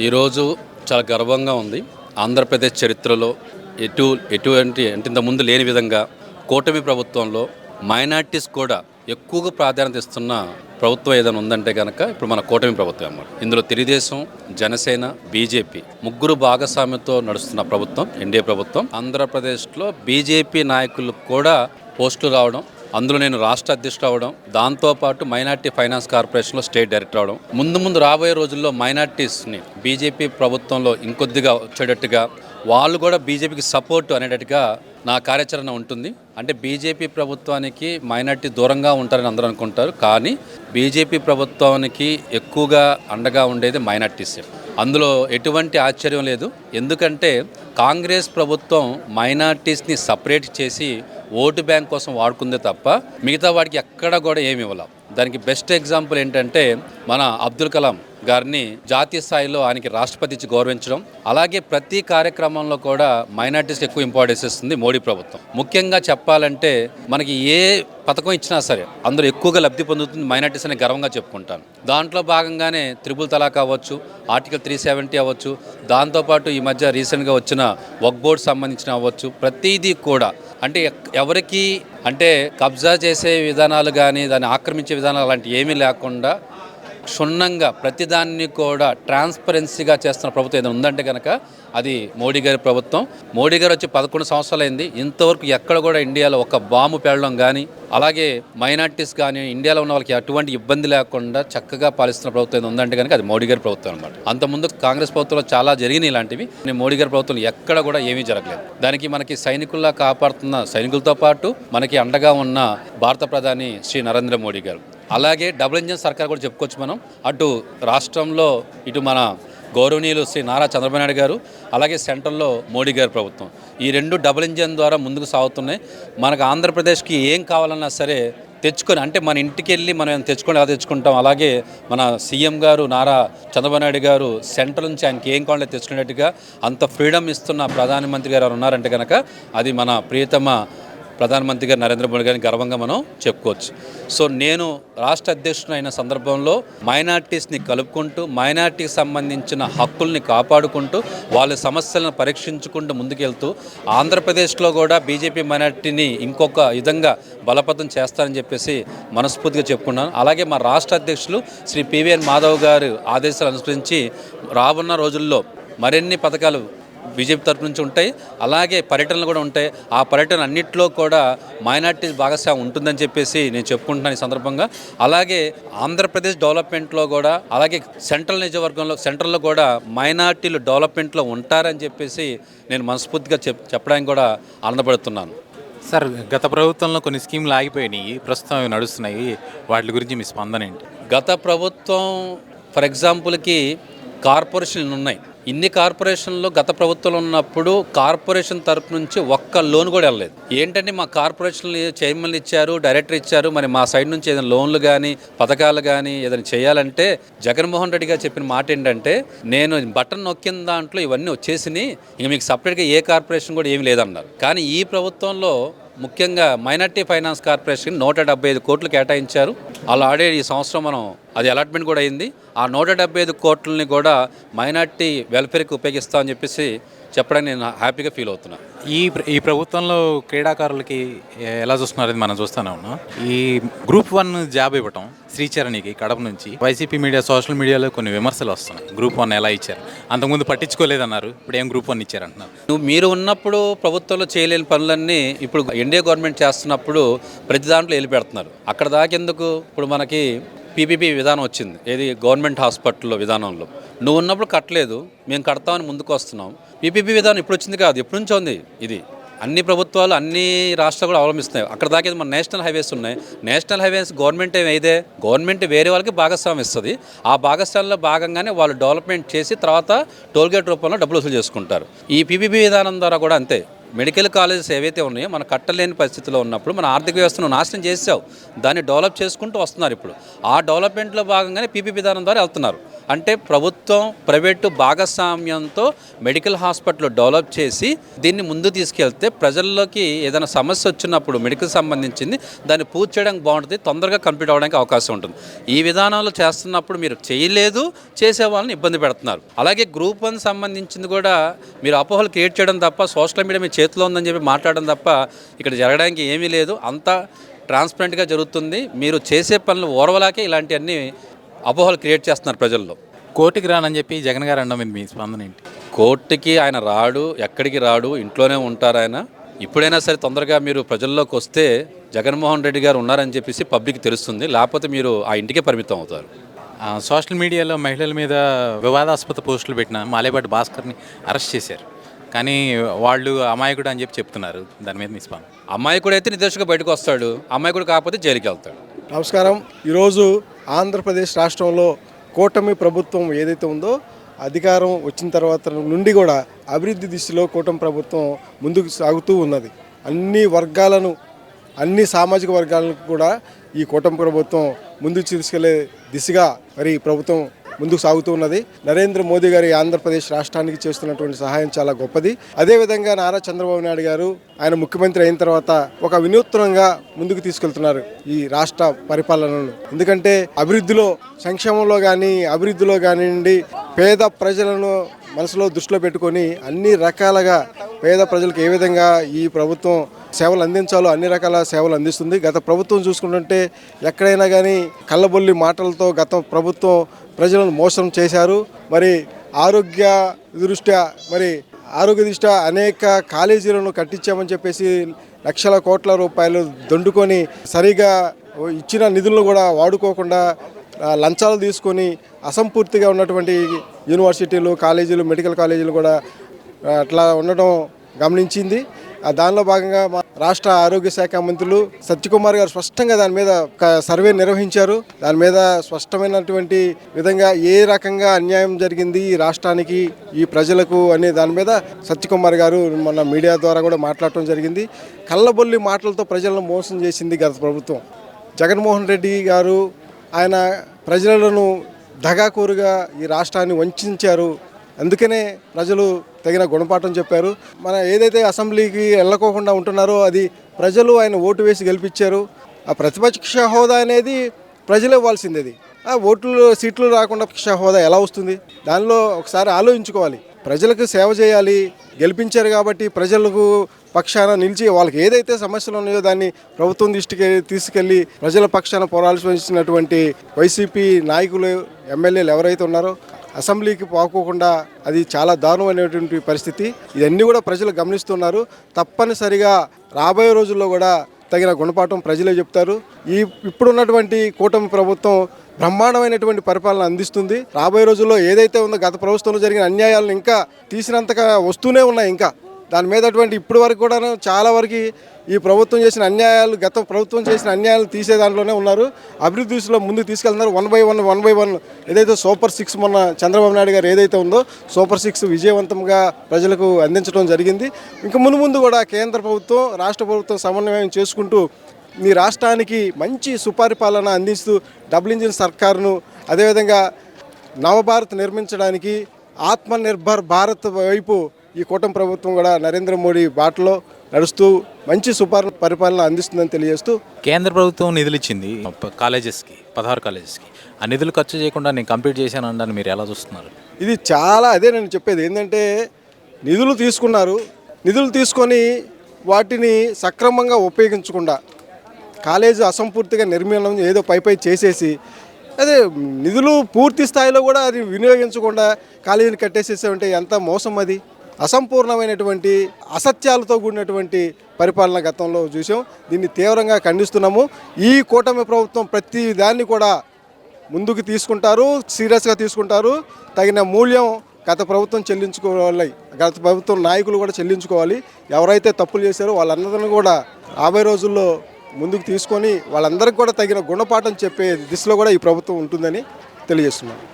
ఈరోజు చాలా గర్వంగా ఉంది. ఆంధ్రప్రదేశ్ చరిత్రలో ఎటు ఎటువంటి అంటే ఇంతకుముందు లేని విధంగా కూటమి ప్రభుత్వంలో మైనార్టీస్ కూడా ఎక్కువగా ప్రాధాన్యత ఇస్తున్న ప్రభుత్వం ఏదైనా ఉందంటే కనుక ఇప్పుడు మన కూటమి ప్రభుత్వం అన్నమాట. ఇందులో తెలుగుదేశం జనసేన బీజేపీ ముగ్గురు భాగస్వామ్యంతో నడుస్తున్న ప్రభుత్వం ఎన్డీఏ ప్రభుత్వం. ఆంధ్రప్రదేశ్లో బీజేపీ నాయకులు కూడా పోస్టులు రావడం అందులో నేను రాష్ట్ర అధ్యక్షుడు అవడం దాంతోపాటు మైనార్టీ ఫైనాన్స్ కార్పొరేషన్లో స్టేట్ డైరెక్టర్ అవడం. ముందు ముందు రాబోయే రోజుల్లో మైనార్టీస్ని బీజేపీ ప్రభుత్వంలో ఇంకొద్దిగా వచ్చేటట్టుగా వాళ్ళు కూడా బీజేపీకి సపోర్ట్ అనేటట్టుగా నా కార్యాచరణ ఉంటుంది. అంటే బీజేపీ ప్రభుత్వానికి మైనార్టీ దూరంగా ఉంటారని అందరూ అనుకుంటారు. కానీ బీజేపీ ప్రభుత్వానికి ఎక్కువగా అండగా ఉండేది మైనార్టీసే. అందులో ఎటువంటి ఆశ్చర్యం లేదు. ఎందుకంటే కాంగ్రెస్ ప్రభుత్వం మైనార్టీస్ని సపరేట్ చేసి ఓటు బ్యాంక్ కోసం వాడుకుందే తప్ప మిగతా వాడికి ఎక్కడ కూడా ఏమి ఇవ్వలేం. దానికి బెస్ట్ ఎగ్జాంపుల్ ఏంటంటే మన అబ్దుల్ కలాం. గారిని జాతీయ స్థాయిలో ఆయనకి రాష్ట్రపతి ఇచ్చి గౌరవించడం అలాగే ప్రతి కార్యక్రమంలో కూడా మైనార్టీస్కి ఎక్కువ ఇంపార్టెన్స్ ఇస్తుంది మోడీ ప్రభుత్వం. ముఖ్యంగా చెప్పాలంటే మనకి ఏ పథకం ఇచ్చినా సరే అందరూ ఎక్కువగా లబ్ధి పొందుతుంది మైనార్టీస్ అని గర్వంగా చెప్పుకుంటాను. దాంట్లో భాగంగానే త్రిపుల్ తలాక్ అవ్వచ్చు ఆర్టికల్ త్రీ సెవెంటీ అవ్వచ్చు దాంతోపాటు ఈ మధ్య రీసెంట్గా వచ్చిన వక్ బోర్డ్ సంబంధించిన అవ్వచ్చు ప్రతిదీ కూడా. అంటే ఎవరికి అంటే కబ్జా చేసే విధానాలు కానీ దాన్ని ఆక్రమించే విధానాలు అలాంటివి ఏమీ లేకుండా క్షుణ్ణంగా ప్రతిదాన్ని కూడా ట్రాన్స్పరెన్సీగా చేస్తున్న ప్రభుత్వం ఏదైనా ఉందంటే కనుక అది మోడీ గారి ప్రభుత్వం. మోడీ గారు వచ్చి పదకొండు సంవత్సరాలు అయింది ఇంతవరకు ఎక్కడ కూడా ఇండియాలో ఒక బాంబు పేడడం కానీ అలాగే మైనార్టీస్ కానీ ఇండియాలో ఉన్న వాళ్ళకి ఎటువంటి ఇబ్బంది లేకుండా చక్కగా పాలిస్తున్న ప్రభుత్వం ఏదైనా ఉందంటే కనుక అది మోడీ గారి ప్రభుత్వం అనమాట అంతకుముందు కాంగ్రెస్ ప్రభుత్వంలో చాలా జరిగినాయి ఇలాంటివి. నేను మోడీ గారి ప్రభుత్వం ఎక్కడ కూడా ఏమీ జరగలేదు. దానికి మనకి సైనికుల్లా కాపాడుతున్న సైనికులతో పాటు మనకి అండగా ఉన్న భారత ప్రధాని శ్రీ నరేంద్ర మోడీ గారు. అలాగే డబుల్ ఇంజన్ సర్కార్ కూడా చెప్పుకోవచ్చు మనం. అటు రాష్ట్రంలో ఇటు మన గౌరవనీయులు శ్రీ నారా చంద్రబాబు నాయుడు గారు అలాగే సెంట్రల్లో మోడీ గారి ప్రభుత్వం. ఈ రెండు డబుల్ ఇంజన్ ద్వారా ముందుకు సాగుతున్నాయి. మనకు ఆంధ్రప్రదేశ్కి ఏం కావాలన్నా సరే తెచ్చుకొని అంటే మన ఇంటికి వెళ్ళి మనం తెచ్చుకొని ఎలా తెచ్చుకుంటాం అలాగే మన సీఎం గారు నారా చంద్రబాబు నాయుడు గారు సెంట్రల్ నుంచి ఆయనకి ఏం కావాలో తెచ్చుకునేట్టుగా అంత ఫ్రీడమ్ ఇస్తున్న ప్రధానమంత్రి గారు ఎవరు ఉన్నారంటే కనుక అది మన ప్రియతమ ప్రధానమంత్రి గారు నరేంద్ర మోడీ గారిని గర్వంగా మనం చెప్పుకోవచ్చు. సో నేను రాష్ట్ర అధ్యక్షుడు అయిన సందర్భంలో మైనార్టీస్ని కలుపుకుంటూ మైనార్టీకి సంబంధించిన హక్కుల్ని కాపాడుకుంటూ వాళ్ళ సమస్యలను పరీక్షించుకుంటూ ముందుకెళ్తూ ఆంధ్రప్రదేశ్లో కూడా బీజేపీ మైనార్టీని ఇంకొక విధంగా బలపతం చేస్తారని చెప్పేసి మనస్ఫూర్తిగా చెప్పుకున్నాను. అలాగే మా రాష్ట్ర అధ్యక్షులు శ్రీ పివిఎన్ మాధవ్ గారు ఆదేశాలు అనుసరించి రాబోన్న రోజుల్లో మరిన్ని పథకాలు బీజేపీ తరపు నుంచి ఉంటాయి. అలాగే పర్యటనలు కూడా ఉంటాయి. ఆ పర్యటన అన్నింటిలో కూడా మైనార్టీ భాగస్వామ్యం ఉంటుందని చెప్పేసి నేను చెప్పుకుంటున్నాను ఈ సందర్భంగా. అలాగే ఆంధ్రప్రదేశ్ డెవలప్మెంట్లో కూడా అలాగే సెంట్రల్ నియోజకవర్గంలో సెంట్రల్లో కూడా మైనార్టీలు డెవలప్మెంట్లో ఉంటారని చెప్పేసి నేను మనస్ఫూర్తిగా చెప్ చెప్పడానికి కూడా ఆనందపడుతున్నాను. సార్ గత ప్రభుత్వంలో కొన్ని స్కీమ్లు ఆగిపోయినాయి. ప్రస్తుతం అవి నడుస్తున్నాయి. వాటి గురించి మీ స్పందన ఏంటి? గత ప్రభుత్వం ఫర్ ఎగ్జాంపుల్కి కార్పొరేషన్లు ఉన్నాయి. ఇన్ని కార్పొరేషన్లో గత ప్రభుత్వంలో ఉన్నప్పుడు కార్పొరేషన్ తరపు నుంచి ఒక్క లోన్ కూడా వెళ్ళలేదు. ఏంటంటే మా కార్పొరేషన్లు చైర్మన్లు ఇచ్చారు డైరెక్టర్ ఇచ్చారు మరి మా సైడ్ నుంచి ఏదైనా లోన్లు కానీ పథకాలు కానీ ఏదైనా చేయాలంటే జగన్మోహన్ రెడ్డి గారు చెప్పిన మాట ఏంటంటే నేను బటన్ నొక్కిన దాంట్లో ఇవన్నీ వచ్చేసినాయి ఇంక మీకు సపరేట్గా ఏ కార్పొరేషన్ కూడా ఏమీ లేదన్నారు. కానీ ఈ ప్రభుత్వంలో ముఖ్యంగా మైనార్టీ ఫైనాన్స్ కార్పొరేషన్ నూట డెబ్బై ఐదు కోట్లు కేటాయించారు. అలా ఆడే ఈ సంవత్సరం మనం అది అలాట్మెంట్ కూడా అయింది. ఆ నూట డెబ్బై ఐదు కోట్లని కూడా మైనార్టీ వెల్ఫేర్కి ఉపయోగిస్తామని చెప్పేసి చెప్పడానికి నేను హ్యాపీగా ఫీల్ అవుతున్నాను ఈ ఈ ప్రభుత్వంలో క్రీడాకారులకి ఎలా చూస్తున్నారు మనం చూస్తూనే ఉన్నాం. ఈ గ్రూప్ వన్ జాబ్ ఇవ్వటం శ్రీచరణికి కడప నుంచి వైసీపీ మీడియా సోషల్ మీడియాలో కొన్ని విమర్శలు వస్తున్నాయి. గ్రూప్ వన్ ఎలా ఇచ్చారు? అంతకుముందు పట్టించుకోలేదన్నారు ఇప్పుడు ఏం గ్రూప్ వన్ ఇచ్చారంటున్నారు? నువ్వు మీరు ఉన్నప్పుడు ప్రభుత్వంలో చేయలేని పనులన్నీ ఇప్పుడు ఎన్డీఏ గవర్నమెంట్ చేస్తున్నప్పుడు ప్రతి దాంట్లో వెళ్ళి పెడుతున్నారు అక్కడ దాకెందుకు ఇప్పుడు మనకి పీపీపీ విధానం వచ్చింది. ఏది? గవర్నమెంట్ హాస్పిటల్లో విధానంలో. నువ్వు ఉన్నప్పుడు కట్టలేదు మేము కడతామని ముందుకు వస్తున్నాం పీపీపీ విధానం ఇప్పుడు వచ్చింది కాదు ఎప్పటి నుంచో ఉంది ఇది. అన్ని ప్రభుత్వాలు అన్ని రాష్ట్రాలు కూడా అవలంబిస్తున్నాయి. అక్కడ దాకా మన నేషనల్ హైవేస్ ఉన్నాయి. నేషనల్ హైవేస్ గవర్నమెంట్ ఏమైతే గవర్నమెంట్ వేరే వాళ్ళకి భాగస్వామ్యం ఇస్తుంది. ఆ భాగస్వామ్యంలో భాగంగానే వాళ్ళు డెవలప్మెంట్ చేసి తర్వాత టోల్గేట్ రూపంలో డబ్బులు వసూలు చేసుకుంటారు. ఈ పీపీపీ విధానం ద్వారా కూడా అంతే. మెడికల్ కాలేజెస్ ఏవైతే ఉన్నాయో మనం కట్టలేని పరిస్థితిలో ఉన్నప్పుడు మన ఆర్థిక వ్యవస్థను నాశనం చేసావు. దాన్ని డెవలప్ చేసుకుంటూ వస్తున్నారు ఇప్పుడు. ఆ డెవలప్మెంట్లో భాగంగానే పీపీ విధానం ద్వారా వెళ్తున్నారు. అంటే ప్రభుత్వం ప్రైవేటు భాగస్వామ్యంతో మెడికల్ హాస్పిటల్ డెవలప్ చేసి దీన్ని ముందు తీసుకెళ్తే ప్రజల్లోకి ఏదైనా సమస్య వచ్చినప్పుడు మెడికల్ సంబంధించింది దాన్ని పూర్తి చేయడానికి బాగుంటుంది తొందరగా కంప్లీట్ అవ్వడానికి అవకాశం ఉంటుంది. ఈ విధానంలో చేస్తున్నప్పుడు మీరు చేయలేదు చేసే వాళ్ళని ఇబ్బంది పెడుతున్నారు. అలాగే గ్రూప్ వన్ సంబంధించింది కూడా మీరు అపోహలు క్రియేట్ చేయడం తప్ప సోషల్ మీడియా మీ చేతిలో ఉందని చెప్పి మాట్లాడడం తప్ప ఇక్కడ జరగడానికి ఏమీ లేదు. అంతా ట్రాన్స్పరెంట్గా జరుగుతుంది. మీరు చేసే పనులు ఓర్వలాకే ఇలాంటివన్నీ అపోహలు క్రియేట్ చేస్తున్నారు ప్రజల్లో. కోర్టుకి రానని చెప్పి జగన్ గారు అనడం మీద మీ స్పందన ఏంటి? కోర్టుకి ఆయన రాడు ఎక్కడికి రాడు ఇంట్లోనే ఉంటారు ఆయన. ఇప్పుడైనా సరే తొందరగా మీరు ప్రజల్లోకి వస్తే జగన్మోహన్ రెడ్డి గారు ఉన్నారని చెప్పేసి పబ్లిక్ తెలుస్తుంది. లేకపోతే మీరు ఆ ఇంటికే పరిమితం అవుతారు. సోషల్ మీడియాలో మహిళల మీద వివాదాస్పద పోస్టులు పెట్టిన మాలేపాటి భాస్కర్ని అరెస్ట్ చేశారు. కానీ వాళ్ళు అమాయకుడు అని చెప్పి చెప్తున్నారు. దాని మీద మీ స్పందన? అమ్మాయి అయితే నిర్దేశంగా బయటకు వస్తాడు. అమ్మాయి కూడా కాకపోతే జైలుకి వెళ్తాడు. నమస్కారం. ఈరోజు ఆంధ్రప్రదేశ్ రాష్ట్రంలో కూటమి ప్రభుత్వం ఏదైతే ఉందో అధికారం వచ్చిన తర్వాత నుండి కూడా అభివృద్ధి దిశలో కూటమి ప్రభుత్వం ముందుకు సాగుతూ ఉన్నది. అన్ని వర్గాలను అన్ని సామాజిక వర్గాలను కూడా ఈ కూటమి ప్రభుత్వం ముందుకు తీసుకెళ్ళే దిశగా మరి ప్రభుత్వం ముందుకు సాగుతూ ఉన్నది. నరేంద్ర మోదీ గారి ఆంధ్రప్రదేశ్ రాష్ట్రానికి చేస్తున్నటువంటి సహాయం చాలా గొప్పది. అదేవిధంగా నారా చంద్రబాబు నాయుడు గారు ఆయన ముఖ్యమంత్రి అయిన తర్వాత ఒక వినూత్నంగా ముందుకు తీసుకెళ్తున్నారు ఈ రాష్ట్ర పరిపాలనను. ఎందుకంటే అభివృద్ధిలో సంక్షేమంలో కానీ అభివృద్ధిలో కానివ్వండి పేద ప్రజలను మనసులో దృష్టిలో పెట్టుకొని అన్ని రకాలుగా పేద ప్రజలకు ఏ విధంగా ఈ ప్రభుత్వం సేవలు అందించాలో అన్ని రకాల సేవలు అందిస్తుంది. గత ప్రభుత్వం చూసుకుంటుంటే ఎక్కడైనా కానీ కళ్ళబొల్లి మాటలతో గత ప్రభుత్వం ప్రజలను మోసం చేశారు. మరి ఆరోగ్య దృష్ట్యా మరి ఆరోగ్య దృష్ట్యా అనేక కాలేజీలను కట్టించామని చెప్పేసి లక్షల కోట్ల రూపాయలు దండుకొని సరిగా ఇచ్చిన నిధులను కూడా వాడుకోకుండా లంచాలు తీసుకొని అసంపూర్తిగా ఉన్నటువంటి యూనివర్సిటీలు కాలేజీలు మెడికల్ కాలేజీలు కూడా అట్లా ఉండడం గమనించింది. దానిలో భాగంగా మా రాష్ట్ర ఆరోగ్య శాఖ మంత్రులు సత్యకుమార్ గారు స్పష్టంగా దాని మీద ఒక సర్వే నిర్వహించారు. దాని మీద స్పష్టమైనటువంటి విధంగా ఏ రకంగా అన్యాయం జరిగింది ఈ రాష్ట్రానికి ఈ ప్రజలకు అనే దాని మీద సత్యకుమార్ గారు మన మీడియా ద్వారా కూడా మాట్లాడటం జరిగింది. కళ్ళబొల్లి మాటలతో ప్రజలను మోసం చేసింది గత ప్రభుత్వం. జగన్మోహన్ రెడ్డి గారు ఆయన ప్రజలను దగాకోరుగా ఈ రాష్ట్రాన్ని వంచారు. అందుకనే ప్రజలు తగిన గుణపాఠం చెప్పారు. మన ఏదైతే అసెంబ్లీకి వెళ్ళకోకుండా ఉంటున్నారో అది ప్రజలు ఆయన ఓటు వేసి గెలిపించారు. ఆ ప్రతిపక్ష హోదా అనేది ప్రజలు ఇవ్వాల్సింది అది. ఆ ఓట్లు సీట్లు రాకుండా పక్ష హోదా ఎలా వస్తుంది? దానిలో ఒకసారి ఆలోచించుకోవాలి. ప్రజలకు సేవ చేయాలి గెలిపించారు కాబట్టి ప్రజలకు పక్షాన నిలిచి వాళ్ళకి ఏదైతే సమస్యలు ఉన్నాయో దాన్ని ప్రభుత్వం దృష్టికి తీసుకెళ్ళి ప్రజల పక్షాన పోరాల్సి వచ్చినటువంటి వైసీపీ నాయకులు ఎమ్మెల్యేలు ఎవరైతే ఉన్నారో అసెంబ్లీకి పోకోకుండా అది చాలా దారుణమైనటువంటి పరిస్థితి. ఇవన్నీ కూడా ప్రజలు గమనిస్తున్నారు. తప్పనిసరిగా రాబోయే రోజుల్లో కూడా తగిన గుణపాఠం ప్రజలే చెప్తారు. ఈ ఇప్పుడున్నటువంటి కూటమి ప్రభుత్వం బ్రహ్మాండమైనటువంటి పరిపాలన అందిస్తుంది. రాబోయే రోజుల్లో ఏదైతే ఉందో గత ప్రభుత్వంలో జరిగిన అన్యాయాలను ఇంకా తీసినంతగా వస్తూనే ఉన్నాయి ఇంకా. దాని మీద అటువంటి ఇప్పటి వరకు కూడా చాలా వరకు ఈ ప్రభుత్వం చేసిన అన్యాయాలు గత ప్రభుత్వం చేసిన అన్యాయాలు తీసే దాంట్లోనే ఉన్నారు. అభివృద్ధి దిశలో ముందుకు తీసుకెళ్తున్నారు. One by one one by one ఏదైతే సూపర్ సిక్స్ మొన్న చంద్రబాబు నాయుడు గారు ఏదైతే ఉందో సూపర్ సిక్స్ విజయవంతంగా ప్రజలకు అందించడం జరిగింది. ఇంకా ముందు ముందు కూడా కేంద్ర ప్రభుత్వం రాష్ట్ర ప్రభుత్వం సమన్వయం చేసుకుంటూ మీ రాష్ట్రానికి మంచి సుపరిపాలన అందిస్తూ డబుల్ ఇంజిన్ సర్కారును అదేవిధంగా నవభారత్ నిర్మించడానికి ఆత్మనిర్భర్ భారత్ వైపు ఈ కూటమి ప్రభుత్వం కూడా నరేంద్ర మోడీ బాటలో నడుస్తూ మంచి సుపర్ పరిపాలన అందిస్తుందని తెలియజేస్తూ కేంద్ర ప్రభుత్వం నిధులు ఇచ్చింది కాలేజెస్కి పదహారు కాలేజెస్కి. ఆ నిధులు ఖర్చు చేయకుండా నేను కంప్లీట్ చేశాను అనడాన్ని మీరు ఎలా చూస్తున్నారు? ఇది చాలా అదే నేను చెప్పేది ఏంటంటే నిధులు తీసుకున్నారు నిధులు తీసుకొని వాటిని సక్రమంగా ఉపయోగించకుండా కాలేజీ అసంపూర్తిగా నిర్మాణం ఏదో పై పై చేసేసి అదే నిధులు పూర్తి స్థాయిలో కూడా అది వినియోగించకుండా కాలేజీని కట్టేసేసామంటే ఎంత మోసం అది? అసంపూర్ణమైనటువంటి అసత్యాలతో కూడినటువంటి పరిపాలన గతంలో చూసాం. దీన్ని తీవ్రంగా ఖండిస్తున్నాము. ఈ కూటమి ప్రభుత్వం ప్రతి దాన్ని కూడా ముందుకు తీసుకుంటారు సీరియస్గా తీసుకుంటారు. తగిన మూల్యం గత ప్రభుత్వం చెల్లించుకోవాలి. గత ప్రభుత్వం నాయకులు కూడా చెల్లించుకోవాలి. ఎవరైతే తప్పులు చేశారో వాళ్ళందరినీ కూడా రాబోయే రోజుల్లో ముందుకు తీసుకొని వాళ్ళందరికీ కూడా తగిన గుణపాఠం చెప్పే దిశలో కూడా ఈ ప్రభుత్వం ఉంటుందని తెలియజేస్తున్నాను.